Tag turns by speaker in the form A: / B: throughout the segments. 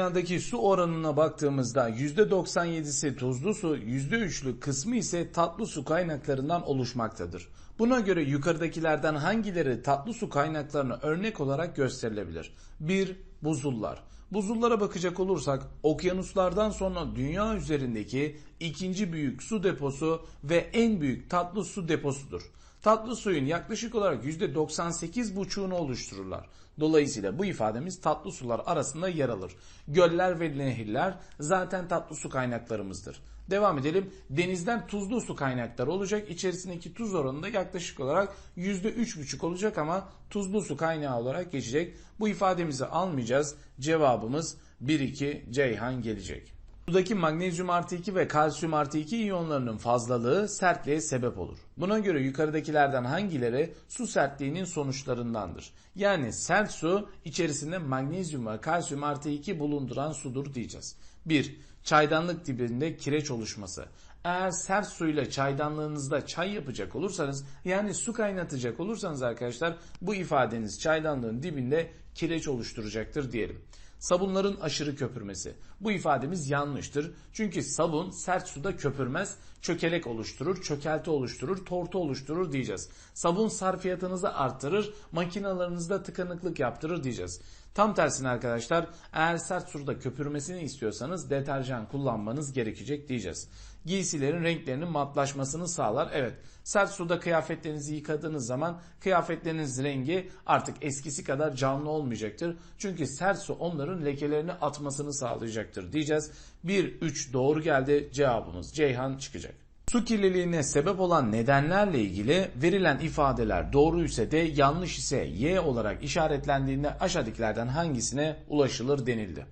A: dünyadaki su oranına baktığımızda %97'si tuzlu su, %3'lük kısmı ise tatlı su kaynaklarından oluşmaktadır. Buna göre yukarıdakilerden hangileri tatlı su kaynaklarına örnek olarak gösterilebilir? 1. Buzullar. Buzullara bakacak olursak okyanuslardan sonra dünya üzerindeki ikinci büyük su deposu ve en büyük tatlı su deposudur. Tatlı suyun yaklaşık olarak %98,5'unu oluştururlar. Dolayısıyla bu ifademiz tatlı sular arasında yer alır. Göller ve nehirler zaten tatlı su kaynaklarımızdır. Devam edelim. Denizden tuzlu su kaynakları olacak. İçerisindeki tuz oranı da yaklaşık olarak %3,5 olacak ama tuzlu su kaynağı olarak geçecek. Bu ifademizi almayacağız. Cevabımız 1-2 Ceyhan gelecek. Sudaki magnezyum artı 2 ve kalsiyum artı 2 iyonlarının fazlalığı sertliğe sebep olur. Buna göre yukarıdakilerden hangileri su sertliğinin sonuçlarındandır? Yani sert su içerisinde magnezyum ve kalsiyum artı 2 bulunduran sudur diyeceğiz. 1. Çaydanlık dibinde kireç oluşması. Eğer sert suyla çaydanlığınızda çay yapacak olursanız yani su kaynatacak olursanız arkadaşlar bu ifadeniz çaydanlığın dibinde kireç oluşturacaktır diyelim. Sabunların aşırı köpürmesi. Bu ifademiz yanlıştır. Çünkü sabun sert suda köpürmez, çökelek oluşturur, çökelti oluşturur, tortu oluşturur diyeceğiz. Sabun sarfiyatınızı arttırır, makinalarınızda tıkanıklık yaptırır diyeceğiz. Tam tersine arkadaşlar eğer sert suda köpürmesini istiyorsanız deterjan kullanmanız gerekecek diyeceğiz. Giysilerin renklerinin matlaşmasını sağlar. Evet sert suda kıyafetlerinizi yıkadığınız zaman kıyafetleriniz rengi artık eskisi kadar canlı olmayacaktır. Çünkü sert su onların lekelerini atmasını sağlayacaktır diyeceğiz. 1-3 doğru geldi cevabımız Ceyhan çıkacak. Su kirliliğine sebep olan nedenlerle ilgili verilen ifadeler doğru ise de yanlış ise Y olarak işaretlendiğinde aşağıdakilerden hangisine ulaşılır denildi.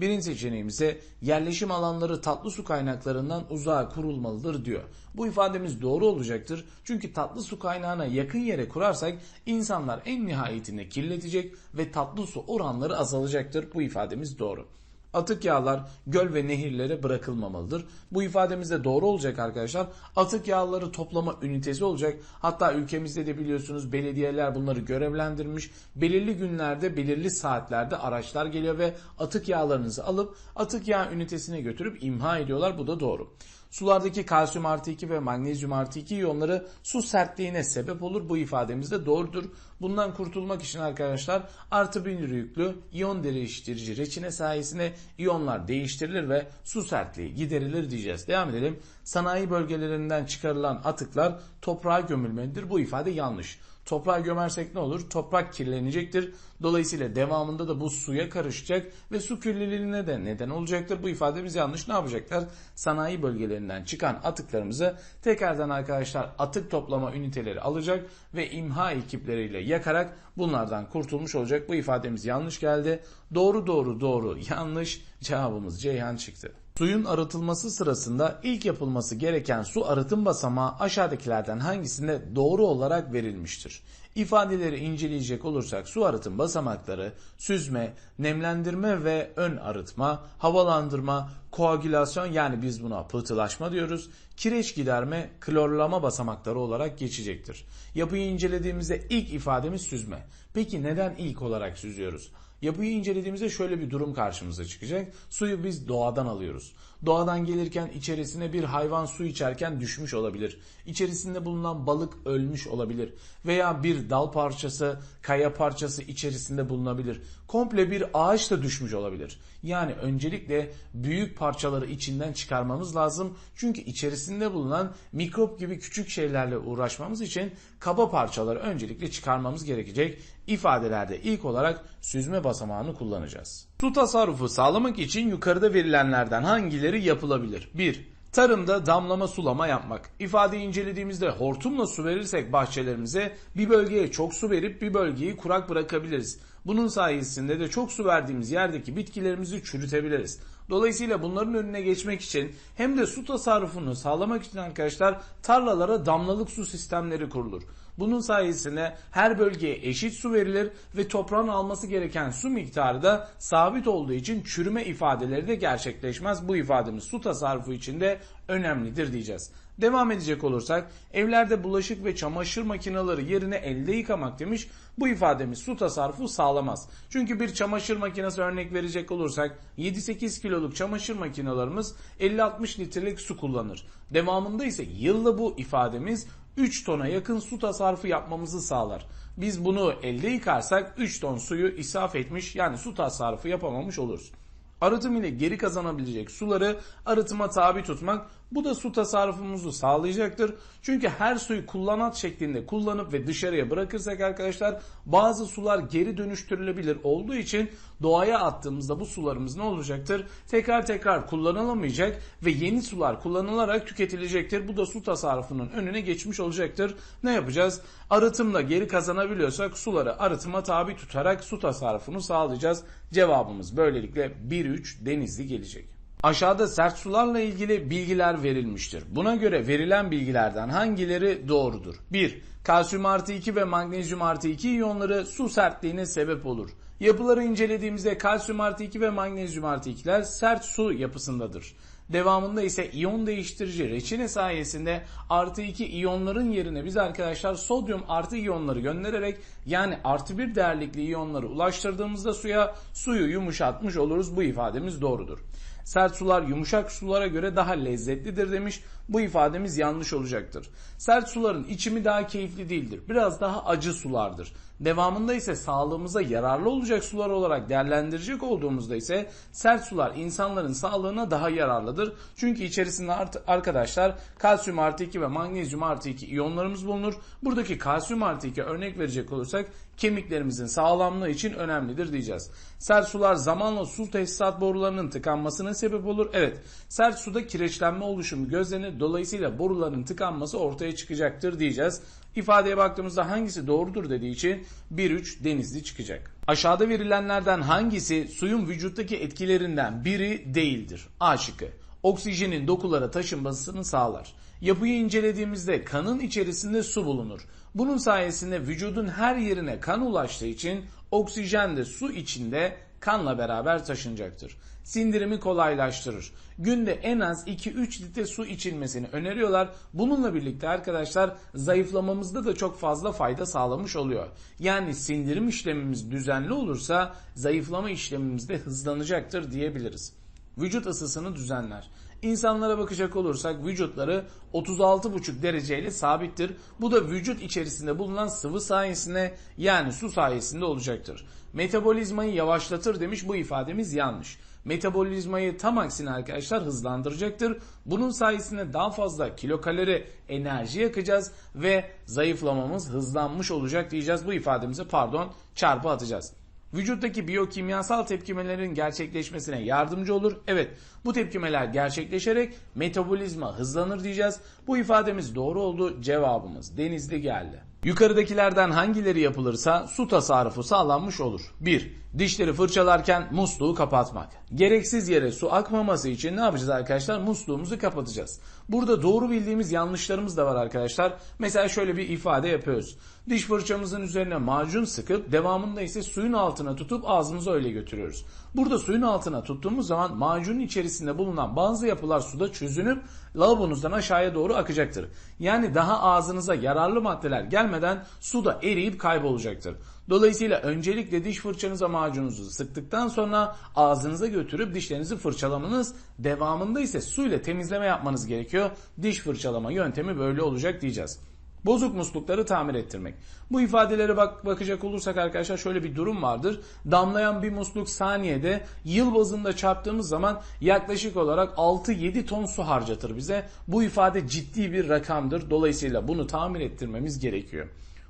A: Birinci seçeneğimize yerleşim alanları tatlı su kaynaklarından uzağa kurulmalıdır diyor. Bu ifademiz doğru olacaktır. Çünkü tatlı su kaynağına yakın yere kurarsak insanlar en nihayetinde kirletecek ve tatlı su oranları azalacaktır. Bu ifademiz doğru. Atık yağlar göl ve nehirlere bırakılmamalıdır. Bu ifademiz de doğru olacak arkadaşlar. Atık yağları toplama ünitesi olacak. Hatta ülkemizde de biliyorsunuz belediyeler bunları görevlendirmiş. Belirli günlerde belirli saatlerde araçlar geliyor ve atık yağlarınızı alıp atık yağ ünitesine götürüp imha ediyorlar. Bu da doğru. Sulardaki kalsiyum artı 2 ve magnezyum artı 2 iyonları su sertliğine sebep olur. Bu ifademiz de doğrudur. Bundan kurtulmak için arkadaşlar artı bir yüklü iyon değiştirici reçine sayesinde iyonlar değiştirilir ve su sertliği giderilir diyeceğiz. Devam edelim. Sanayi bölgelerinden çıkarılan atıklar toprağa gömülmelidir. Bu ifade yanlış. Toprağa gömersek ne olur? Toprak kirlenecektir. Dolayısıyla devamında da bu suya karışacak ve su kirliliğine de neden olacaktır. Bu ifademiz yanlış. Ne yapacaklar? Sanayi bölgelerinden çıkan atıklarımızı tekrardan arkadaşlar atık toplama üniteleri alacak ve imha ekipleriyle yakarak bunlardan kurtulmuş olacak. Bu ifademiz yanlış geldi. Doğru doğru doğru yanlış cevabımız Ceyhan çıktı. Suyun arıtılması sırasında ilk yapılması gereken su arıtım basamağı aşağıdakilerden hangisinde doğru olarak verilmiştir? İfadeleri inceleyecek olursak su arıtım basamakları süzme, nemlendirme ve ön arıtma, havalandırma, koagülasyon yani biz buna pıhtılaşma diyoruz. Kireç giderme, klorlama basamakları olarak geçecektir. Yapıyı incelediğimizde ilk ifademiz süzme. Peki neden ilk olarak süzüyoruz? Yapıyı incelediğimizde şöyle bir durum karşımıza çıkacak. Suyu biz doğadan alıyoruz. Doğadan gelirken içerisine bir hayvan su içerken düşmüş olabilir. İçerisinde bulunan balık ölmüş olabilir. Veya bir dal parçası, kaya parçası içerisinde bulunabilir. Komple bir ağaç da düşmüş olabilir. Yani öncelikle büyük parçaları içinden çıkarmamız lazım. Çünkü içerisinde bulunan mikrop gibi küçük şeylerle uğraşmamız için kaba parçaları öncelikle çıkarmamız gerekecek. İfadelerde ilk olarak süzme basamağını kullanacağız. Su tasarrufu sağlamak için yukarıda verilenlerden hangileri yapılabilir? 1. Tarımda damlama sulama yapmak. İfadeyi incelediğimizde hortumla su verirsek bahçelerimize bir bölgeye çok su verip bir bölgeyi kurak bırakabiliriz. Bunun sayesinde de çok su verdiğimiz yerdeki bitkilerimizi çürütebiliriz. Dolayısıyla bunların önüne geçmek için hem de su tasarrufunu sağlamak için arkadaşlar tarlalara damlalık su sistemleri kurulur. Bunun sayesinde her bölgeye eşit su verilir ve toprağın alması gereken su miktarı da sabit olduğu için çürüme ifadeleri de gerçekleşmez. Bu ifademiz su tasarrufu için de önemlidir diyeceğiz. Devam edecek olursak evlerde bulaşık ve çamaşır makineleri yerine elde yıkamak demiş. Bu ifademiz su tasarrufu sağlamaz. Çünkü bir çamaşır makinesi örnek verecek olursak 7-8 kiloluk çamaşır makinelerimiz 50-60 litrelik su kullanır. Devamında ise yılda bu ifademiz 3 tona yakın su tasarrufu yapmamızı sağlar. Biz bunu elde yıkarsak 3 ton suyu israf etmiş yani su tasarrufu yapamamış oluruz. Arıtım ile geri kazanabilecek suları arıtıma tabi tutmak bu da su tasarrufumuzu sağlayacaktır. Çünkü her suyu kullanat şeklinde kullanıp ve dışarıya bırakırsak arkadaşlar bazı sular geri dönüştürülebilir olduğu için doğaya attığımızda bu sularımız ne olacaktır? Tekrar tekrar kullanılamayacak ve yeni sular kullanılarak tüketilecektir. Bu da su tasarrufunun önüne geçmiş olacaktır. Ne yapacağız? Arıtımla geri kazanabiliyorsak suları arıtıma tabi tutarak su tasarrufunu sağlayacağız. Cevabımız böylelikle 1-3 denizli gelecek. Aşağıda sert sularla ilgili bilgiler verilmiştir. Buna göre verilen bilgilerden hangileri doğrudur? 1. Kalsiyum artı 2 ve magnezyum artı 2 iyonları su sertliğine sebep olur. Yapıları incelediğimizde kalsiyum artı 2 ve magnezyum artı 2'ler sert su yapısındadır. Devamında ise iyon değiştirici reçine sayesinde artı 2 iyonların yerine biz arkadaşlar sodyum artı iyonları göndererek yani artı bir değerlikli iyonları ulaştırdığımızda suya suyu yumuşatmış oluruz. Bu ifademiz doğrudur. Sert sular yumuşak sulara göre daha lezzetlidir demiş. Bu ifademiz yanlış olacaktır. Sert suların içimi daha keyifli değildir. Biraz daha acı sulardır. Devamında ise sağlığımıza yararlı olacak sular olarak değerlendirecek olduğumuzda ise sert sular insanların sağlığına daha yararlıdır. Çünkü içerisinde arkadaşlar kalsiyum artı 2 ve magnezyum artı 2 iyonlarımız bulunur. Buradaki kalsiyum artı 2 örnek verecek olursak kemiklerimizin sağlamlığı için önemlidir diyeceğiz. Sert sular zamanla su tesisat borularının tıkanmasına sebep olur. Evet sert suda kireçlenme oluşumu gözlenir. Dolayısıyla boruların tıkanması ortaya çıkacaktır diyeceğiz. İfadeye baktığımızda hangisi doğrudur dediği için 1-3 denizli çıkacak. Aşağıda verilenlerden hangisi suyun vücuttaki etkilerinden biri değildir? A şıkkı. Oksijenin dokulara taşınmasını sağlar. Yapıyı incelediğimizde kanın içerisinde su bulunur. Bunun sayesinde vücudun her yerine kan ulaştığı için oksijen de su içinde kanla beraber taşınacaktır. Sindirimi kolaylaştırır. Günde en az 2-3 litre su içilmesini öneriyorlar. Bununla birlikte arkadaşlar zayıflamamızda da çok fazla fayda sağlamış oluyor. Yani sindirim işlemimiz düzenli olursa zayıflama işlemimiz de hızlanacaktır diyebiliriz. Vücut ısısını düzenler. İnsanlara bakacak olursak vücutları 36,5 dereceyle sabittir. Bu da vücut içerisinde bulunan sıvı sayesinde yani su sayesinde olacaktır. Metabolizmayı yavaşlatır demiş bu ifademiz yanlış. Metabolizmayı tam aksine arkadaşlar hızlandıracaktır. Bunun sayesinde daha fazla kilokalori enerji yakacağız ve zayıflamamız hızlanmış olacak diyeceğiz. Bu ifademize pardon çarpı atacağız vücuttaki biyokimyasal tepkimelerin gerçekleşmesine yardımcı olur. Evet bu tepkimeler gerçekleşerek metabolizma hızlanır diyeceğiz. Bu ifademiz doğru oldu. Cevabımız denizli geldi. Yukarıdakilerden hangileri yapılırsa su tasarrufu sağlanmış olur. 1. Dişleri fırçalarken musluğu kapatmak. Gereksiz yere su akmaması için ne yapacağız arkadaşlar? Musluğumuzu kapatacağız. Burada doğru bildiğimiz yanlışlarımız da var arkadaşlar. Mesela şöyle bir ifade yapıyoruz. Diş fırçamızın üzerine macun sıkıp devamında ise suyun altına tutup ağzımıza öyle götürüyoruz. Burada suyun altına tuttuğumuz zaman macunun içerisinde bulunan bazı yapılar suda çözünüp lavabonuzdan aşağıya doğru akacaktır. Yani daha ağzınıza yararlı maddeler gelmeden suda eriyip kaybolacaktır. Dolayısıyla öncelikle diş fırçanıza macununuzu sıktıktan sonra ağzınıza götürüp dişlerinizi fırçalamanız devamında ise suyla temizleme yapmanız gerekiyor. Diş fırçalama yöntemi böyle olacak diyeceğiz. Bozuk muslukları tamir ettirmek. Bu ifadelere bak bakacak olursak arkadaşlar şöyle bir durum vardır. Damlayan bir musluk saniyede yıl bazında çarptığımız zaman yaklaşık olarak 6-7 ton su harcatır bize. Bu ifade ciddi bir rakamdır. Dolayısıyla bunu tamir ettirmemiz gerekiyor.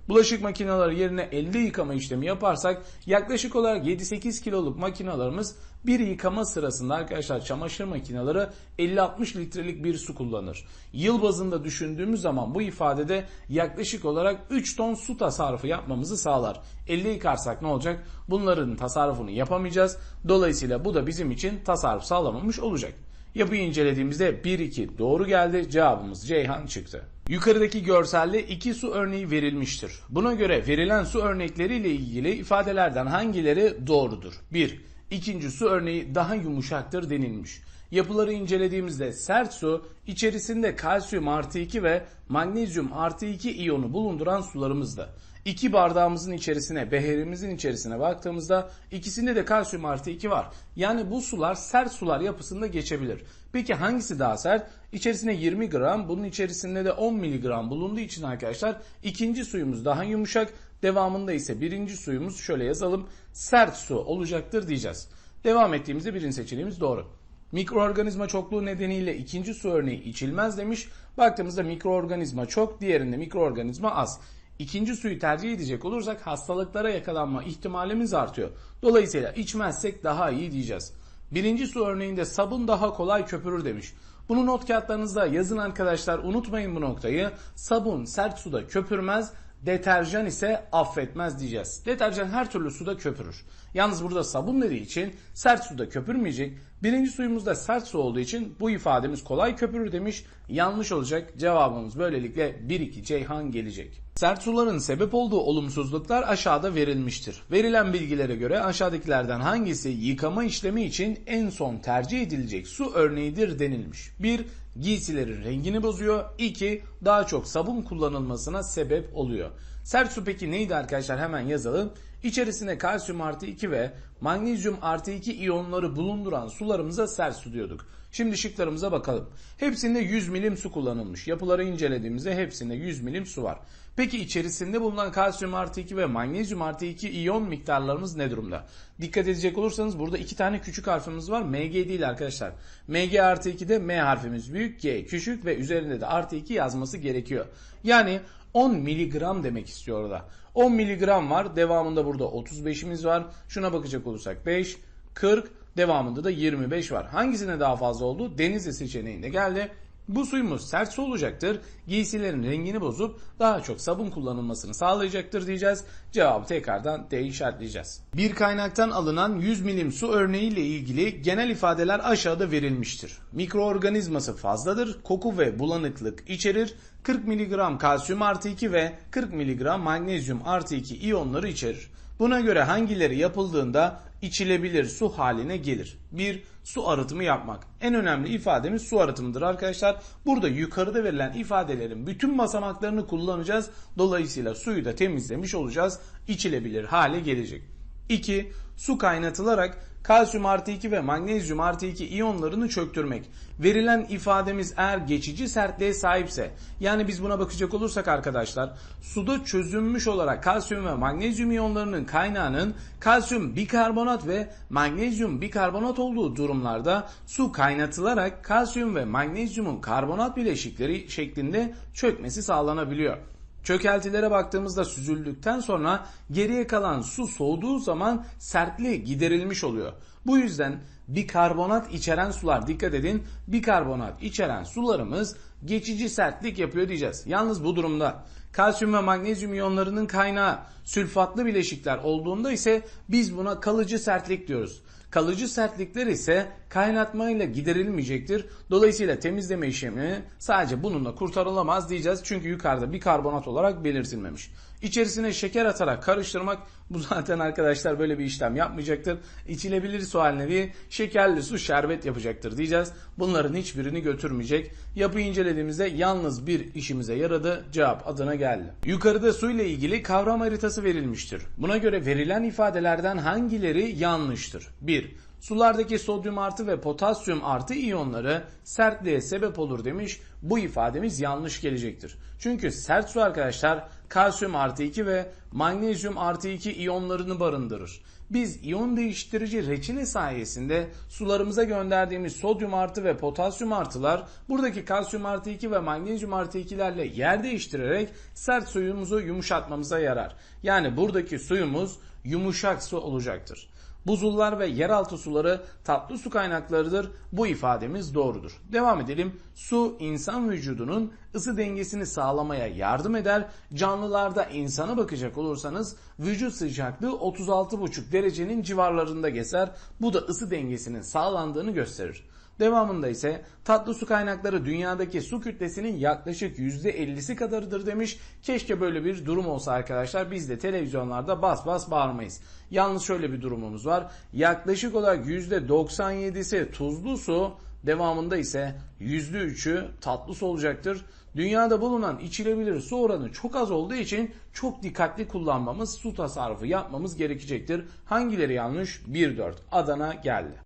A: Bulaşık makineleri yerine elde yıkama işlemi yaparsak yaklaşık olarak 7-8 kiloluk makinalarımız bir yıkama sırasında arkadaşlar çamaşır makineleri 50-60 litrelik bir su kullanır. Yıl bazında düşündüğümüz zaman bu ifadede yaklaşık olarak 3 ton su tasarrufu yapmamızı sağlar. Elle yıkarsak ne olacak? Bunların tasarrufunu yapamayacağız. Dolayısıyla bu da bizim için tasarruf sağlamamış olacak. Yapıyı incelediğimizde 1-2 doğru geldi. Cevabımız Ceyhan çıktı. Yukarıdaki görselde iki su örneği verilmiştir. Buna göre verilen su örnekleriyle ilgili ifadelerden hangileri doğrudur? 1. İkinci su örneği daha yumuşaktır denilmiş. Yapıları incelediğimizde sert su içerisinde kalsiyum artı 2 ve magnezyum artı 2 iyonu bulunduran sularımızda. İki bardağımızın içerisine, beherimizin içerisine baktığımızda ikisinde de kalsiyum artı 2 var. Yani bu sular sert sular yapısında geçebilir. Peki hangisi daha sert? İçerisine 20 gram, bunun içerisinde de 10 miligram bulunduğu için arkadaşlar ikinci suyumuz daha yumuşak. Devamında ise birinci suyumuz şöyle yazalım sert su olacaktır diyeceğiz. Devam ettiğimizde birinci seçeneğimiz doğru. Mikroorganizma çokluğu nedeniyle ikinci su örneği içilmez demiş. Baktığımızda mikroorganizma çok, diğerinde mikroorganizma az. İkinci suyu tercih edecek olursak hastalıklara yakalanma ihtimalimiz artıyor. Dolayısıyla içmezsek daha iyi diyeceğiz. Birinci su örneğinde sabun daha kolay köpürür demiş. Bunu not kağıtlarınızda yazın arkadaşlar unutmayın bu noktayı. Sabun sert suda köpürmez, deterjan ise affetmez diyeceğiz. Deterjan her türlü suda köpürür. Yalnız burada sabun dediği için sert suda köpürmeyecek. Birinci suyumuzda sert su olduğu için bu ifademiz kolay köpürür demiş. Yanlış olacak. Cevabımız böylelikle 1-2 Ceyhan gelecek. Sert suların sebep olduğu olumsuzluklar aşağıda verilmiştir. Verilen bilgilere göre aşağıdakilerden hangisi yıkama işlemi için en son tercih edilecek su örneğidir denilmiş. 1. Giysilerin rengini bozuyor. 2. Daha çok sabun kullanılmasına sebep oluyor. Sert su peki neydi arkadaşlar hemen yazalım. İçerisinde kalsiyum artı 2 ve magnezyum artı 2 iyonları bulunduran sularımıza sert su diyorduk. Şimdi şıklarımıza bakalım. Hepsinde 100 milim su kullanılmış. Yapıları incelediğimizde hepsinde 100 milim su var. Peki içerisinde bulunan kalsiyum artı 2 ve magnezyum artı 2 iyon miktarlarımız ne durumda? Dikkat edecek olursanız burada iki tane küçük harfimiz var. MG değil arkadaşlar. MG artı 2'de M harfimiz büyük, G küçük ve üzerinde de artı 2 yazması gerekiyor. Yani 10 miligram demek istiyor orada. 10 miligram var. Devamında burada 35'imiz var. Şuna bakacak olursak 5, 40, devamında da 25 var. Hangisine daha fazla oldu? Denizli seçeneğinde geldi. Bu suyumuz sert su olacaktır. Giysilerin rengini bozup daha çok sabun kullanılmasını sağlayacaktır diyeceğiz. Cevabı tekrardan D işaretleyeceğiz. Bir kaynaktan alınan 100 milim su örneğiyle ilgili genel ifadeler aşağıda verilmiştir. Mikroorganizması fazladır, koku ve bulanıklık içerir, 40 mg kalsiyum artı 2 ve 40 mg magnezyum artı 2 iyonları içerir. Buna göre hangileri yapıldığında içilebilir su haline gelir? 1. Su arıtımı yapmak. En önemli ifademiz su arıtımıdır arkadaşlar. Burada yukarıda verilen ifadelerin bütün basamaklarını kullanacağız. Dolayısıyla suyu da temizlemiş olacağız. İçilebilir hale gelecek. 2. Su kaynatılarak kalsiyum artı 2 ve magnezyum artı 2 iyonlarını çöktürmek. Verilen ifademiz eğer geçici sertliğe sahipse yani biz buna bakacak olursak arkadaşlar suda çözünmüş olarak kalsiyum ve magnezyum iyonlarının kaynağının kalsiyum bikarbonat ve magnezyum bikarbonat olduğu durumlarda su kaynatılarak kalsiyum ve magnezyumun karbonat bileşikleri şeklinde çökmesi sağlanabiliyor. Çökeltilere baktığımızda süzüldükten sonra geriye kalan su soğuduğu zaman sertliği giderilmiş oluyor. Bu yüzden bikarbonat içeren sular dikkat edin bikarbonat içeren sularımız geçici sertlik yapıyor diyeceğiz. Yalnız bu durumda kalsiyum ve magnezyum iyonlarının kaynağı sülfatlı bileşikler olduğunda ise biz buna kalıcı sertlik diyoruz. Kalıcı sertlikler ise kaynatmayla giderilmeyecektir. Dolayısıyla temizleme işlemi sadece bununla kurtarılamaz diyeceğiz. Çünkü yukarıda bir karbonat olarak belirtilmemiş. İçerisine şeker atarak karıştırmak bu zaten arkadaşlar böyle bir işlem yapmayacaktır. İçilebilir su haline şekerli su şerbet yapacaktır diyeceğiz. Bunların hiçbirini götürmeyecek. Yapı incelediğimizde yalnız bir işimize yaradı cevap adına geldi. Yukarıda su ile ilgili kavram haritası verilmiştir. Buna göre verilen ifadelerden hangileri yanlıştır? 1. Sulardaki sodyum artı ve potasyum artı iyonları sertliğe sebep olur demiş. Bu ifademiz yanlış gelecektir. Çünkü sert su arkadaşlar kalsiyum artı 2 ve magnezyum artı 2 iyonlarını barındırır. Biz iyon değiştirici reçine sayesinde sularımıza gönderdiğimiz sodyum artı ve potasyum artılar buradaki kalsiyum artı 2 ve magnezyum artı 2'lerle yer değiştirerek sert suyumuzu yumuşatmamıza yarar. Yani buradaki suyumuz yumuşak su olacaktır. Buzullar ve yeraltı suları tatlı su kaynaklarıdır. Bu ifademiz doğrudur. Devam edelim. Su insan vücudunun ısı dengesini sağlamaya yardım eder. Canlılarda insana bakacak olursanız vücut sıcaklığı 36,5 derecenin civarlarında gezer. Bu da ısı dengesinin sağlandığını gösterir. Devamında ise tatlı su kaynakları dünyadaki su kütlesinin yaklaşık %50'si kadarıdır demiş. Keşke böyle bir durum olsa arkadaşlar biz de televizyonlarda bas bas bağırmayız. Yalnız şöyle bir durumumuz var. Yaklaşık olarak %97'si tuzlu su devamında ise %3'ü tatlı su olacaktır. Dünyada bulunan içilebilir su oranı çok az olduğu için çok dikkatli kullanmamız, su tasarrufu yapmamız gerekecektir. Hangileri yanlış? 1-4 Adana geldi.